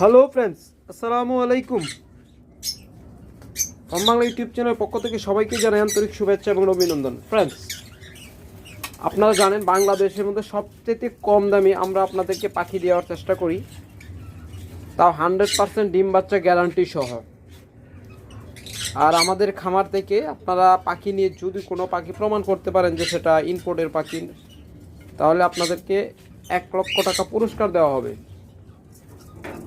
Hello friends আসসালামু আলাইকুম কম Bangla YouTube চ্যানেলের পক্ষ থেকে সবাইকে জানাই আন্তরিক শুভেচ্ছা এবং অভিনন্দন। ফ্রেন্ডস আপনারা জানেন বাংলাদেশের মধ্যে সবচেয়ে কম দামে আমরা আপনাদেরকে পাখি দেওয়ার চেষ্টা করি। তাও হান্ড্রেড পার্সেন্ট ডিম বাচ্চা গ্যারান্টি সহ। আর আমাদের খামার থেকে আপনারা পাখি নিয়ে যদি কোনো পাখি প্রমাণ করতে পারেন যে সেটা ইনপোর্টের পাখি, তাহলে আপনাদেরকে এক লক্ষ টাকা পুরস্কার দেওয়া হবে।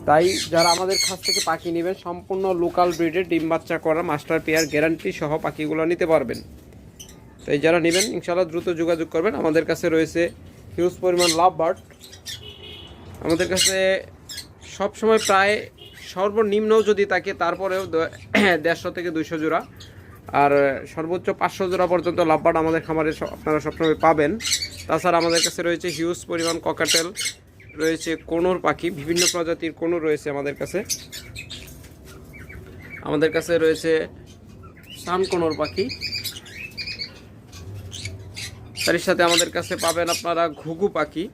তাই যারা আমাদের কাছ থেকে পাখি নেবেন, সম্পূর্ণ লোকাল ব্রিডের ডিম বাচ্চা করা মাস্টার পেয়ার গ্যারান্টি সহ পাখিগুলো নিতে পারবেন। তাই যারা নেবেন ইনশাল্লাহ দ্রুত যোগাযোগ করবেন। আমাদের কাছে রয়েছে হিউজ পরিমাণ লাভ বার্ড আমাদের কাছে সব সময় প্রায় সর্বনিম্নও যদি থাকে, তারপরেও দেড়শো থেকে দুইশো জোড়া। আর সর্বোচ্চ পাঁচশো জোড়া পর্যন্ত লাভবার্ড আমাদের খামারে আপনারা সবসময় পাবেন। তাছাড়া আমাদের কাছে রয়েছে হিউজ পরিমাণ ককাটেল রয়েছে কোনোর পাখি, বিভিন্ন প্রজাতির কোনো রয়েছে আমাদের কাছে। আমাদের কাছে রয়েছে সান কোনোর পাখি। তার সাথে আমাদের কাছে পাবেন আপনারা ঘুঘু পাখি।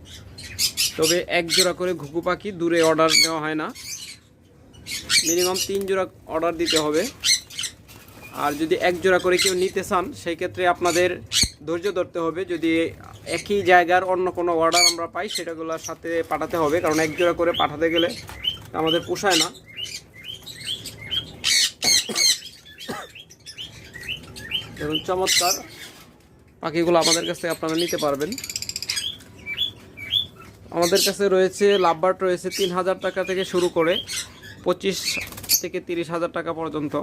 তবে এক জোড়া করে ঘুঘু পাখি দূরে অর্ডার নেওয়া হয় না। মিনিমাম তিন জোড়া অর্ডার দিতে হবে। আর যদি এক জোড়া করে কেউ নিতে চান, সেই ক্ষেত্রে আপনাদের ধৈর্য ধরতে হবে। যদি একই জায়গার অন্য কোনো অর্ডার আমরা পাই, সেটাগুলোর সাথে পাঠাতে হবে, কারণ এক জোড়া করে পাঠাতে গেলে আমাদের পোষায় না। এবং চমৎকার, পাখিগুলো আমাদের কাছ থেকে আপনারা নিতে পারবেন। আমাদের কাছে রয়েছে, লাভবার্ড রয়েছে তিন হাজার টাকা থেকে শুরু করে পঁচিশ থেকে তিরিশ হাজার টাকা পর্যন্ত।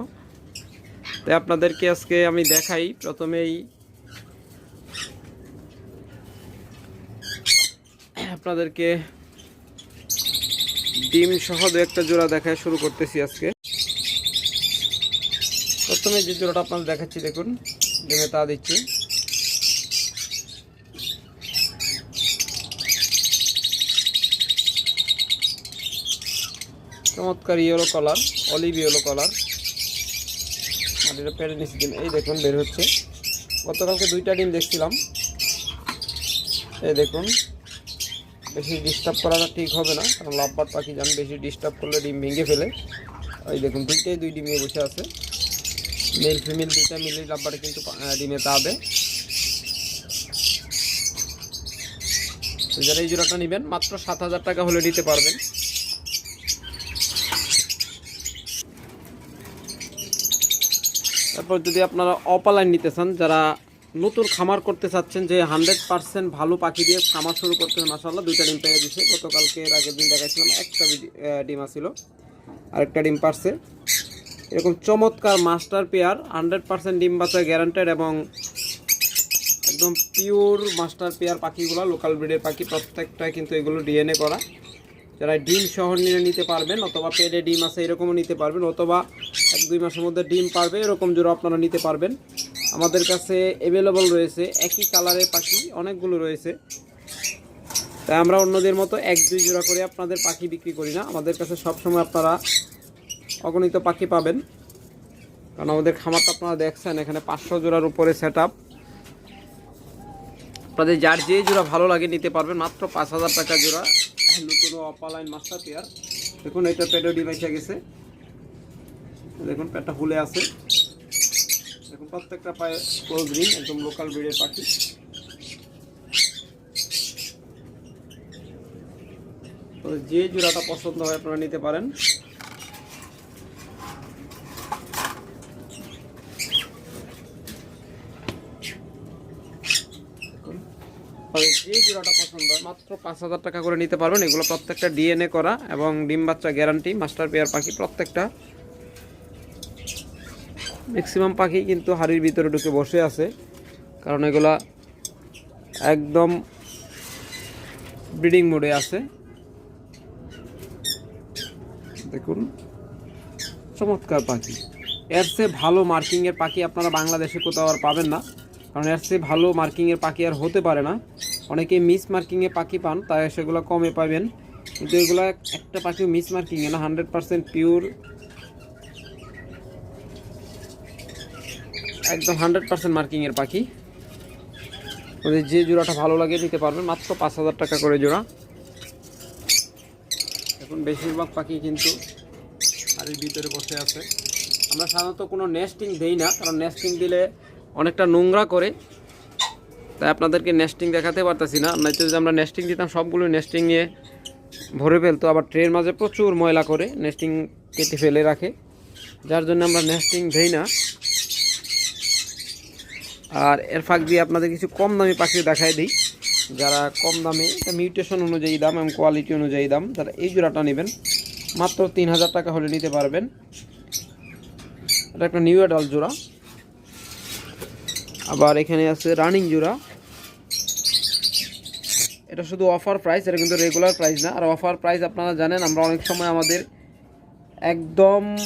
তাই আপনাদেরকে আজকে আমি দেখাই, প্রথমেই আপনাদেরকে ডিম সহ দু একটা জোড়া দেখায় শুরু করতেছি আজকে। প্রথমে যে জোড়াটা আপনাদের দেখাচ্ছি, দেখুন, ডিমে তা দিচ্ছি। চমৎকার yellow colour, olive yellow colour. আর পেরে নিচ্ছি ডিম, এই দেখুন, বের হচ্ছে। গতকালকে দুইটা ডিম দেখছিলাম। এই দেখুন বেশি ডিস্টার্ব করাটা ঠিক হবে না, কারণ লাভবার পাখি যান বেশি ডিস্টার্ব করলে ডিম ভেঙে ফেলে। ওই দেখুন দুইটাই দুই ডিমে বসে আছে। মেল ফিমেল দুইটা মিলে লাভবারে কিন্তু ডিমে তাবে যারা এই জোড়াটা নেবেন, মাত্র সাত হাজার টাকা হলে নিতে পারবেন। তারপর যদি আপনারা অপালাইন নিতে চান, যারা নতুন খামার করতে চাচ্ছেন যে হান্ড্রেড পার্সেন্ট ভালো পাখি দিয়ে খামার শুরু করতে মাসাল্লাহ দুইটা ডিম পেয়ে দিছে গতকালকে এর আগের দিন দেখাচ্ছিলাম একটা ডিম আসছিল আরেকটা ডিম পারছে। এরকম চমৎকার মাস্টার পেয়ার, হান্ড্রেড পার্সেন্ট ডিম বাচ্চা গ্যারান্টেড এবং একদম পিওর মাস্টার পেয়ার পাখিগুলো লোকাল ব্রিডের পাখি প্রত্যেকটা কিন্তু এগুলো ডিএনএ করা। যারা ডিম শহর নিয়ে নিতে পারবেন, অথবা পেডে ডিম আছে এরকমও নিতে পারবেন, অথবা এক দুই মাসের মধ্যে ডিম পারবে, এরকম জোড়া আপনারা নিতে পারবেন। আমাদের কাছে অ্যাভেলেবল রয়েছে। একই কালারের পাখি অনেকগুলো রয়েছে। তাই আমরা অন্যদের মতো এক দুই জোড়া করে আপনাদের পাখি বিক্রি করি না। আমাদের কাছে সবসময় আপনারা অগণিত পাখি পাবেন। কারণ আমাদের খামারটা আপনারা দেখছেন, এখানে পাঁচশো জোড়ার উপরে সেট আপ আপনাদের যার যে জোড়া ভালো লাগে নিতে পারবেন, মাত্র পাঁচ হাজার টাকা জোড়া। নতুন অপালাইন মাস্টার পেয়ার দেখুন, এটা পেটও ডিভাইসে গেছে। দেখুন, পেটটা ফুলে আছে। প্রত্যেকটা পায়ে ক্লোজ রিং একদম লোকাল ব্রিডের পাখি। যে জোড়াটা পছন্দ হয় আপনারা নিতে পারেন। যে জোড়াটা পছন্দ হয়, মাত্র পাঁচ হাজার টাকা করে নিতে পারবেন। এগুলো প্রত্যেকটা ডিএনএ করা এবং ডিম বাচ্চা গ্যারান্টি মাস্টার পেয়ার পাখি প্রত্যেকটা। ম্যাক্সিমাম পাখি কিন্তু হাড়ির ভিতরে ঢুকে বসে আছে। কারণ এগুলা একদম ব্রিডিং মোডে আছে। দেখুন, চমৎকার পাখি। এর চেয়ে ভালো মার্কিংয়ের পাখি আপনারা বাংলাদেশে কোথাও আর পাবেন না। কারণ এর চেয়ে ভালো মার্কিংয়ের পাখি আর হতে পারে না। অনেকে মিস মার্কিংয়ে পাখি পান, তাই সেগুলো কমে পাবেন। কিন্তু এগুলো একটা পাখিও মিস মার্কিংয়ে না হান্ড্রেড পার্সেন্ট পিওর একদম হান্ড্রেড পার্সেন্ট মার্কিংয়ের পাখি। ওদের যে জোড়াটা ভালো লাগে নিতে পারবেন মাত্র পাঁচ হাজার টাকা করে জোড়া। এখন বেশিরভাগ পাখি কিন্তু বাড়ির ভিতরে বসে আছে। আমরা সাধারণত কোনো নেস্টিং দেই না, কারণ নেস্টিং দিলে অনেকটা নোংরা করে। তাই আপনাদেরকে নেস্টিং দেখাতে পারতেছি না। নয়তো যদি আমরা নেস্টিং দিতাম, সবগুলো নেস্টিং নিয়ে ভরে ফেলতো। আবার ট্রের মাঝে প্রচুর ময়লা করে নেস্টিং কেটে ফেলে রাখে। যার জন্য আমরা নেস্টিং দেই না। আর এর ফাঁক দিয়ে আপনাদের কিছু কম দামি পাখি দেখাই দিই। যারা কম দামে মিউটেশন অনুযায়ী দাম এবং কোয়ালিটি অনুযায়ী দাম যারা এই জোড়াটা নেবেন। মাত্র তিন হাজার টাকা হলে নিতে পারবেন। এটা একটা নিউ অ্যাডাল জোড়া। আবার এখানে আছে রানিং জোড়া। এটা শুধু অফার প্রাইস, এটা কিন্তু রেগুলার প্রাইস না। আর অফার প্রাইস আপনারা জানেন, আমরা অনেক সময় আমাদের একদম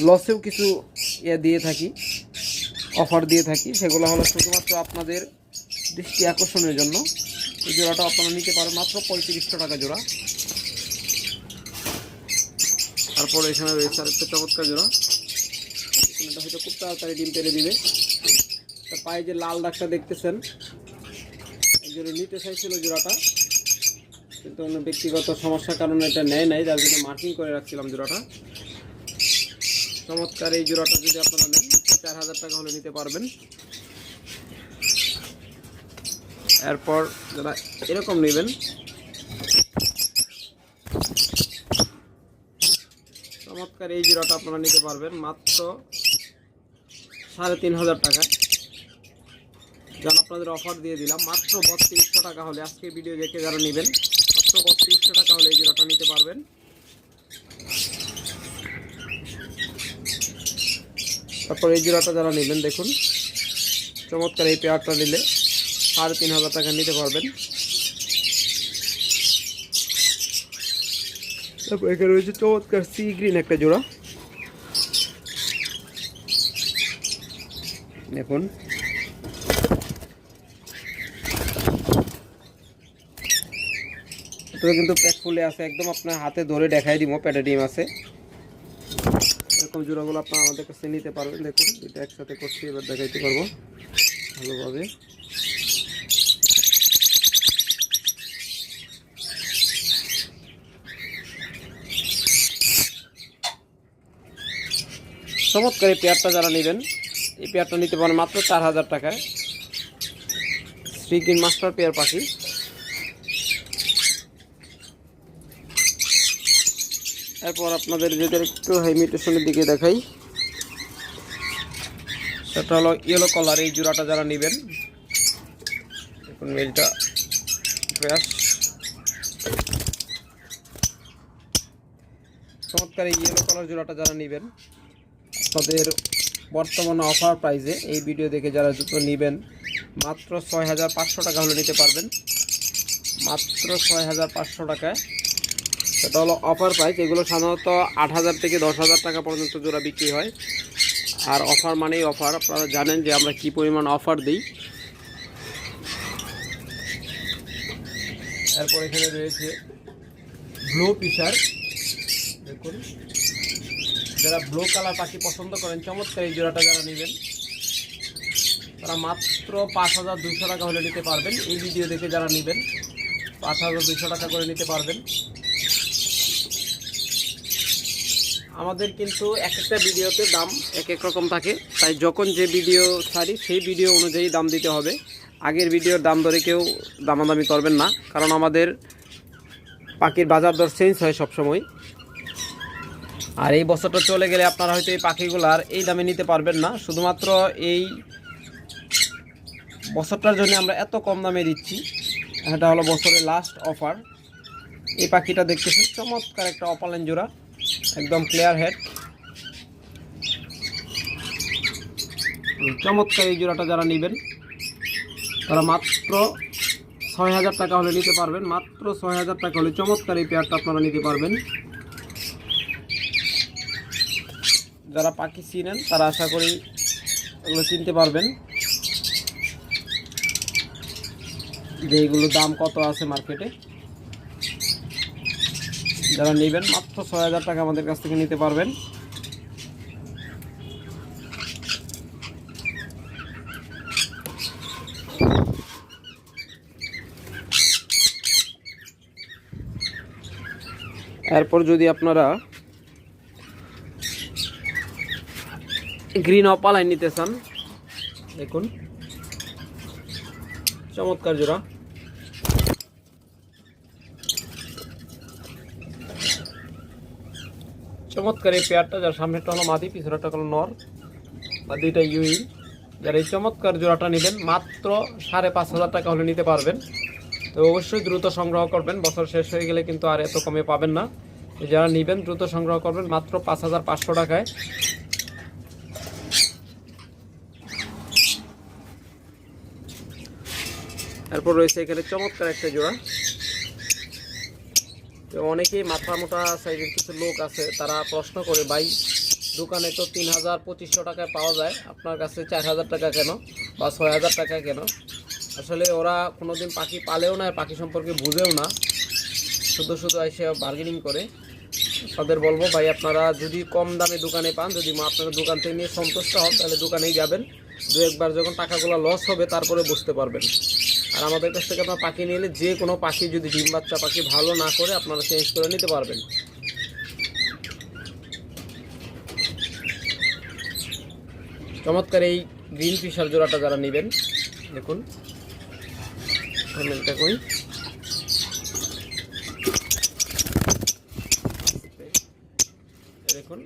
লসেও কিছু ইয়ে দিয়ে থাকি। অফার দিয়ে থাকি। সেগুলো হলো শুধুমাত্র আপনাদের দৃষ্টি আকর্ষণের জন্য। এই জোড়াটা আপনারা নিতে পারেন মাত্র পঁয়ত্রিশশো টাকা জোড়া। তারপর এখানে রয়েছে আরেকটা চমৎকার জোড়া। এটা হয়তো খুব তাড়াতাড়ি ডিম পেরে দিবে। তার পায়ে যে লাল দাগটা দেখতেছেন, এই জন্য নিতে চাইছিল জোড়াটা। কিন্তু অন্য ব্যক্তিগত সমস্যার কারণে এটা নেয় নাই, যার জন্য মার্কিং করে রাখছিলাম জোড়াটা। চমৎকার এই জোড়াটা যদি আপনারা নেন চার হাজার টাকা হলে নিতে পারবেন। এরপর যারা এরকম নেবেন, চমৎকার এই জিরোটা আপনারা নিতে পারবেন মাত্র সাড়ে তিন হাজার টাকা যেন আপনাদের অফার দিয়ে দিলাম, মাত্র বত্রিশশো টাকা হলে আজকে ভিডিও দেখে যারা নেবেন, মাত্র বত্রিশশো টাকা হলে এই জিরোটা নিতে পারবেন। তারপর এই জোড়াটা যারা নেবেন দেখুন। চমৎকার এই পেয়ারটা নিলে সাড়ে তিন হাজার টাকা নিতে পারবেন। তারপর এখানে রয়েছে চমৎকার সি গ্রিন একটা জোড়া। দেখুন। কিন্তু প্যাক ফুলে আছে, একদম আপনার হাতে ধরে দেখাই দিব প্যাটে ডিম আছে। এরকম জোড়াগুলো আপনারা আমাদের কাছে নিতে পারবেন। দেখুন এটা একসাথে করছি, এবার দেখাইতে পারব ভালোভাবে। চমৎকার এই পেয়ারটা যারা নেবেন, এই পেয়ারটা নিতে পারেন মাত্র চার হাজার টাকায়। শ্রী মাস্টার পেয়ার পাখি। এরপর আপনাদের যদি একটু হাইমিটেশনের দিকে দেখাই। সেটা হলো ইয়েলো কালার এই জোড়াটা যারা নেবেন, দেখুন মেলটা ব্যাস। চমৎকার এই ইয়েলো কালার জোড়াটা যারা নেবেন আপনাদের বর্তমানে অফার প্রাইসে এই ভিডিও দেখে যারা জুতো নেবেন, মাত্র ছয় হাজার পাঁচশো টাকা হলে নিতে পারবেন। মাত্র ছয় হাজার পাঁচশো টাকায় সেটা হলো অফার প্রাইস এগুলো সাধারণত আট হাজার থেকে দশ হাজার টাকা পর্যন্ত জোড়া বিক্রি হয়। আর অফার মানেই অফার আপনারা জানেন যে আমরা কি পরিমাণ অফার দিই। এরপর এখানে রয়েছে ব্লু পিসার দেখুন। যারা ব্লু কালার পাখি পছন্দ করেন, চমৎকার এই জোড়াটা যারা নেবেন, তারা মাত্র পাঁচ হাজার দুশো টাকা হলে নিতে পারবেন। এই ভিডিও দেখে যারা নেবেন, পাঁচ হাজার দুশো টাকা করে নিতে পারবেন। আমাদের কিন্তু এক একটা ভিডিওতে দাম এক এক রকম থাকে। তাই যখন যে ভিডিও ছাড়ি, সেই ভিডিও অনুযায়ী দাম দিতে হবে। আগের ভিডিওর দাম ধরে কেউ দামাদামি করবেন না, কারণ আমাদের পাখির বাজার দর চেঞ্জ হয় সবসময়। আর এই বছরটা চলে গেলে আপনারা হয়তো এই পাখিগুলো আর এই দামে নিতে পারবেন না। শুধুমাত্র এই বছরটার জন্য আমরা এত কম দামে দিচ্ছি। এটা হলো বছরের লাস্ট অফার এই পাখিটা দেখতেছেন, চমৎকার একটা অপালেন জোড়া একদম ক্লিয়ার হেড চমৎকার এই জোড়াটা যারা নেবেন, তারা মাত্র ছয় হাজার টাকা হলে নিতে পারবেন। মাত্র ছয় হাজার টাকা হলে চমৎকার এই পেয়ারটা আপনারা নিতে পারবেন। যারা পাখি চিনেন, তারা আশা করি এগুলো চিনতে পারবেন। যে এগুলোর দাম কত আছে মার্কেটে যারা নেবেন মাত্র ছয় হাজার টাকা আমাদের কাছ থেকে নিতে পারবেন। এরপর যদি আপনারা গ্রিন অপালাইন নিতে চান, দেখুন। চমৎকার জোড়া। চমৎকার এই পেয়ারটা, যার সামনেটা হলো মাদি পিছনেটা হলো নর, বা দুইটা ইউই যারা এই চমৎকার জোড়াটা নেবেন, মাত্র সাড়ে পাঁচ হাজার টাকা হলে নিতে পারবেন। তো অবশ্যই দ্রুত সংগ্রহ করবেন, বছর শেষ হয়ে গেলে কিন্তু আর এত কমে পাবেন না। যারা নেবেন, দ্রুত সংগ্রহ করবেন, মাত্র পাঁচ হাজার পাঁচশো টাকায়। এরপর রয়েছে এখানে চমৎকার একটা জোড়া। অনেকেই মাথা মোটা সাইজের কিছু লোক আছে, তারা প্রশ্ন করে, ভাই, দোকানে তো তিন হাজার পঁচিশশো টাকায় পাওয়া যায়, আপনার কাছে চার হাজার টাকা কেন বা ছয় হাজার টাকা কেন? আসলে ওরা কোনো দিন পাখি পালেও না, পাখি সম্পর্কে বুঝেও না। শুধু শুধু এসে বার্গেনিং করে। তাদের বলব, ভাই, আপনারা যদি কম দামে দোকানে পান, যদি আপনারা দোকান থেকে নিয়ে সন্তুষ্ট হন, তাহলে দোকানেই যাবেন। দু একবার যখন টাকাগুলো লস হবে, তারপরে বুঝতে পারবেন। আর আমাদের কাছ থেকে আপনার পাখি নিলে যে কোনো পাখি, যদি ডিম বাচ্চা পাখি ভালো না করে, আপনারা চেঞ্জ করে নিতে পারবেন। চমৎকার এই গ্রিন ফিশার জোড়াটা যারা নেবেন, দেখুন। দেখুন।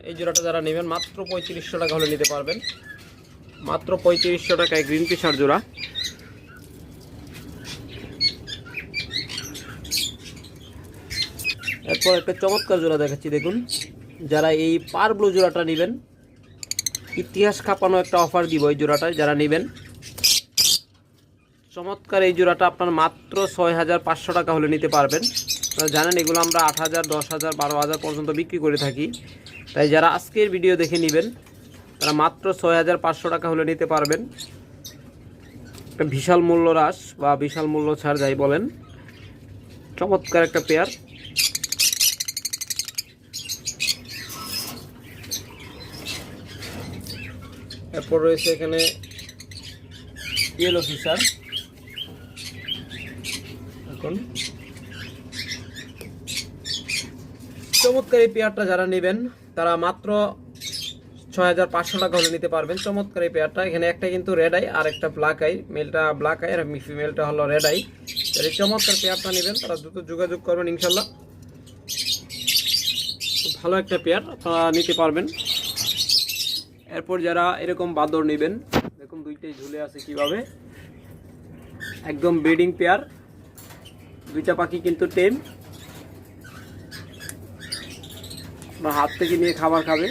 এই জোড়াটা যারা নেবেন, মাত্র পঁয়ত্রিশশো টাকা হলে নিতে পারবেন। মাত্র পঁয়ত্রিশশো টাকায় গ্রিন ফিশার জোড়া। এরপর একটা চমৎকার জোড়া দেখাচ্ছি, দেখুন। যারা এই পার ব্লু জোড়াটা নেবেন, ইতিহাস খাপানো একটা অফার দিব এই জোড়াটায় যারা নেবেন। চমৎকার এই জোড়াটা আপনার মাত্র ছয় হাজার পাঁচশো টাকা হলে নিতে পারবেন। জানেন, এগুলো আমরা আট হাজার দশ হাজার বারো হাজার পর্যন্ত বিক্রি করে থাকি। তাই যারা আজকের ভিডিও দেখে নেবেন, তারা মাত্র ছয় হাজার পাঁচশো টাকা হলে নিতে পারবেন। একটা বিশাল মূল্য হ্রাস বা বিশাল মূল্য ছাড় যাই বলেন। চমৎকার একটা পেয়ার এরপর রয়েছে এখানে ইয়েলো ফিশার এখন চমৎকার এই পেয়ারটা যারা নেবেন, তারা মাত্র ছয় হাজার পাঁচশো টাকা হলে নিতে পারবেন। চমৎকার এই পেয়ারটা। এখানে একটা কিন্তু রেড আই আর একটা ব্ল্যাক আই মেলটা ব্ল্যাক আই আর ফিমেলটা হলো রেড আই এই চমৎকার পেয়ারটা নেবেন, তারা দ্রুত যোগাযোগ করবেন ইনশাল্লাহ ভালো একটা পেয়ার আপনারা নিতে পারবেন। এরপর যারা এরকম বাদর নেবেন, দেখুন দুইটাই ঝুলে আছে কীভাবে। একদম ব্রিডিং পেয়ার, দুইটা পাখি কিন্তু টেম। আপনার হাত থেকে নিয়ে খাবার খাবে।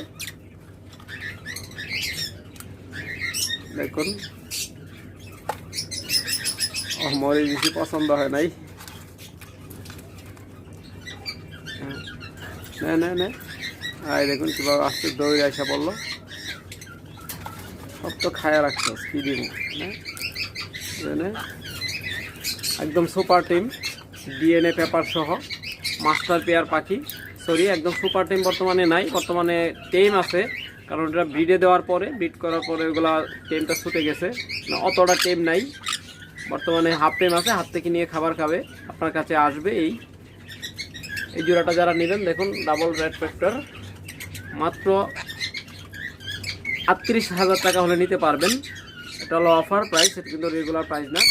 দেখুন। মরে বেশি পছন্দ হয় নাই। না না না আয়, দেখুন কীভাবে আস্তে দৌড়ে আসা পড়ল সব তো খায়া রাখছো কি দিব না একদম সুপার টিম ডিএনএ পেপার সহ মাস্টার পেয়ার পাখি। সরি একদম সুপার টিম বর্তমানে নাই, বর্তমানে টেম আছে, কারণ এটা ব্রিডে দেওয়ার পরে ব্রিড করার পরে ওগুলা টেমটা ছুটে গেছে। অতটা টেম নাই। বর্তমানে হাফ টেম আছে, হাত থেকে নিয়ে খাবার খাবে, আপনার কাছে আসবে এই। এই জোড়াটা যারা নেবেন, দেখুন ডাবল রেড ফ্যাক্টর মাত্র আটত্রিশ হাজার টাকা হলে নিতে পারবেন। এটা হলো অফার প্রাইস এটা কিন্তু রেগুলার প্রাইস না।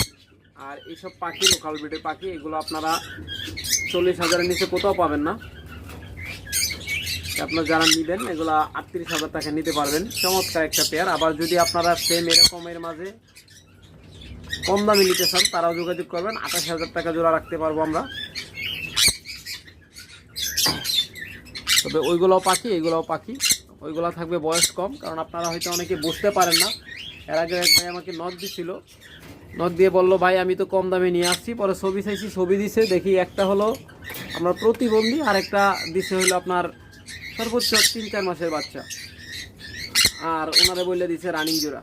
আর এইসব পাখি লোকাল ব্রিডের পাখি, এগুলো আপনারা চল্লিশ হাজারের নিচে কোথাও পাবেন না। আপনারা যারা নেবেন, এগুলো আটত্রিশ হাজার টাকা নিতে পারবেন। চমৎকার একটা পেয়ার আবার যদি আপনারা সেম এরকমের মাঝে কম দামে নিতে চান, তারাও যোগাযোগ করবেন। আঠাশ হাজার টাকা জোড়া রাখতে পারব আমরা। তবে ওইগুলোও পাখি, এগুলোও পাখি। ওইগুলো থাকবে বয়স কম, কারণ আপনারা হয়তো অনেকে বুঝতে পারেন না। এর আগে এক ভাই আমাকে নখ দিছিল। নখ দিয়ে বলল, ভাই, আমি তো কম দামে নিয়ে আসছি। পরে ছবি চাইছি, ছবি দিছে, দেখি একটা হলো আমরা প্রতিবন্ধী আর একটা দিছে হলো আপনার সর্বোচ্চ তিন চার মাসের বাচ্চা। আর ওনারে বললে দিছে রানিং জোড়া।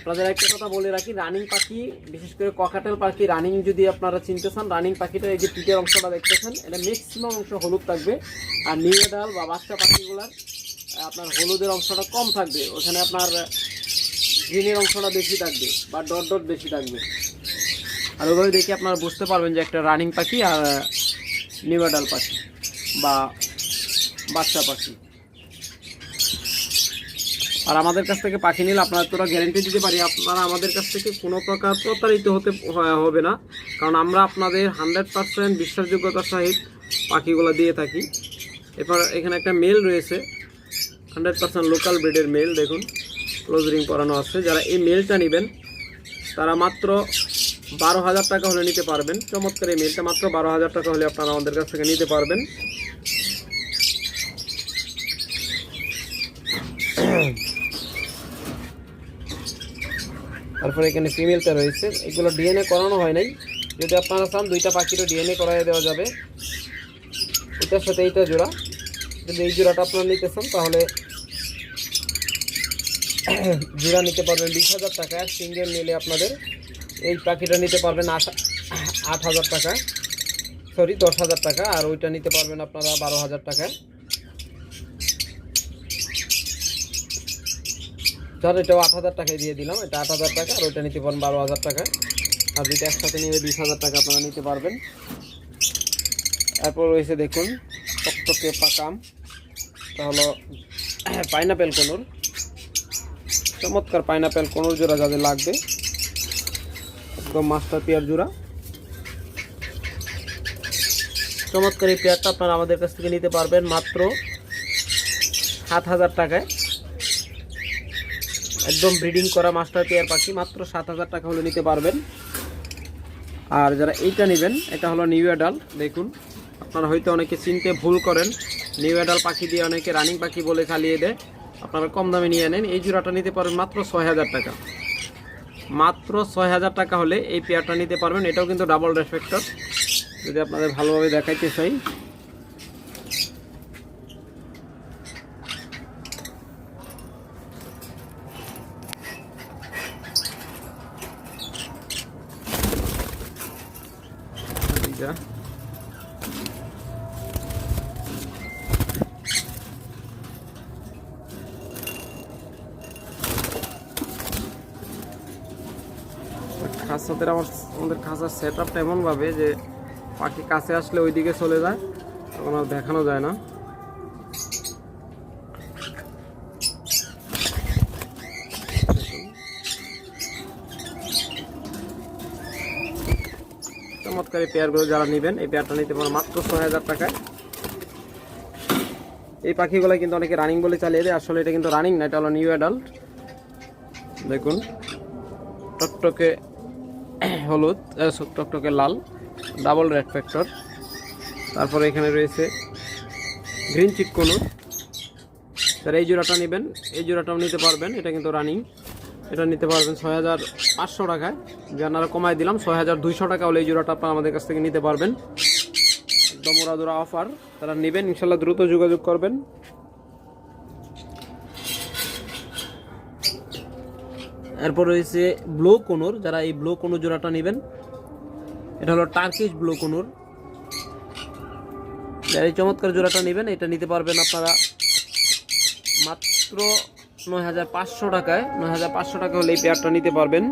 আপনাদের একটা কথা বলে রাখি রানিং পাখি, বিশেষ করে ককাটেল পাখি রানিং যদি আপনারা চিনতে চান রানিং পাখিটা এই যে পিঠের অংশটা দেখতেছেন, এটা ম্যাক্সিমাম অংশ হলুদ থাকবে। আর নিয়ে ডাল বা বাচ্চা পাখিগুলার, আপনার হলুদের অংশটা কম থাকবে, ওখানে আপনার গ্রিনের অংশটা বেশি থাকবে বা ডট ডট বেশি থাকবে। আর ওইভাবে দেখে আপনারা বুঝতে পারবেন যে একটা রানিং পাখি আর নিউডাল পাখি বা বাচ্চা পাখি। আর আমাদের কাছ থেকে পাখি নিলে আপনারা তোরা গ্যারেন্টি দিতে পারি, আপনারা আমাদের কাছ থেকে কোনো প্রকার প্রতারিত হতে হবে না। কারণ আমরা আপনাদের হান্ড্রেড পার্সেন্ট বিশ্বাসযোগ্যতার সহিত পাখিগুলো দিয়ে থাকি। এরপর এখানে একটা মেল রয়েছে হান্ড্রেড পার্সেন্ট লোকাল ব্রিডের মেল দেখুন ক্লোজ রিং করানো আছে। যারা এই মেলটা নেবেন, তারা মাত্র বারো হাজার টাকা হলে নিতে পারবেন। চমৎকার এই মেলটা মাত্র বারো হাজার টাকা হলে আপনারা আমাদের কাছ থেকে নিতে পারবেন। তারপরে এখানে ফিমেলটা রয়েছে। এগুলো ডিএনএ করানো হয় নাই। যদি আপনারা চান, দুইটা পাখিরও ডিএনএ করাই দেওয়া যাবে। এটার সাথে এইটা জোড়া। যদি এই জোড়াটা আপনারা নিতে চান, তাহলে জোড়া নিতে পারবেন বিশ হাজার টাকা। সিঙ্গেল নিলে আপনাদের এই পাখিটা নিতে পারবেন আট হাজার টাকা। সরি, দশ হাজার টাকা। আর ওইটা নিতে পারবেন আপনারা বারো হাজার টাকায়। ধর এটাও আট হাজার টাকায় দিয়ে দিলাম, এটা আট হাজার টাকা, আর ওইটা নিতে পারেন বারো হাজার টাকা আর দুইটা একসাথে নিয়ে বিশ হাজার টাকা আপনারা নিতে পারবেন। তারপর রয়েছে দেখুন, টকটকে পাকাম তা হলো পাইনাপেল কোনোর। চমৎকার পাইনাপেল কোনোর জোড়া যাদের লাগবে। একদম মাস্টার পেয়ার জোড়া। চমৎকার এই পেয়ারটা আপনারা আমাদের কাছ থেকে নিতে পারবেন মাত্র সাত হাজার টাকায়। একদম ব্রিডিং করা মাস্টার পেয়ার পাখি, মাত্র সাত হাজার টাকা হলে নিতে পারবেন। আর যারা এইটা নেবেন, এটা হলো নিউ অ্যাডাল দেখুন। আপনারা হয়তো অনেকে চিনতে ভুল করেন। নিউ অ্যাডাল পাখি দিয়ে অনেকে রানিং পাখি বলে চালিয়ে দেয়। আপনারা কম দামে নিয়ে নেন। এই জোড়াটা নিতে পারবেন মাত্র ছয় হাজার টাকা। মাত্র ছয় হাজার টাকা হলে এই পেয়ারটা নিতে পারবেন। এটাও কিন্তু ডাবল রেসপেক্টর যদি আপনাদের ভালোভাবে দেখাইতে চাই এইটা। খাঁচাদের আমার আমাদের খাঁচার সেট আপটা এমনভাবে যে পাখি কাছে আসলে ওইদিকে চলে যায় তখন আর দেখানো যায় না। চমৎকার এই পেয়ারগুলো যারা নেবেন, এই পেয়ারটা নিতে পারেন মাত্র ছয় হাজার টাকায়। এই পাখিগুলো কিন্তু অনেকে রানিং বলে চালিয়ে দেয়, আসলে এটা কিন্তু রানিং না, এটা হলো নিউ অ্যাডাল্ট দেখুন, টকটকে হলুদ টকটকে লাল ডাবল রেড ফ্যাক্টর তারপরে এখানে রয়েছে গ্রিন চিক কোনো। যারা এই জোড়াটা নেবেন, এই জোড়াটাও নিতে পারবেন, এটা কিন্তু রানিং এটা নিতে পারবেন ছয় হাজার পাঁচশো টাকায়। জানারা কমাই দিলাম, ছয় হাজার দুইশো টাকা হলে এই জোড়াটা আপনারা আমাদের কাছ থেকে নিতে পারবেন। একদম ওরা অফার তারা নেবেন, ইনশাল্লাহ দ্রুত যোগাযোগ করবেন। এরপর রয়েছে ব্লো কোনোর, যারা এই ব্লো কোনো জোড়াটা নেবেন, এটা হলো টার্কিশ ব্লো কোনোর। যারা এই চমৎকার জোড়াটা নেবেন, এটা নিতে পারবেন আপনারা মাত্র নয় হাজার পাঁচশো টাকায়। নয় হাজার পাঁচশো টাকা হলে এই পেয়ারটা নিতে পারবেন।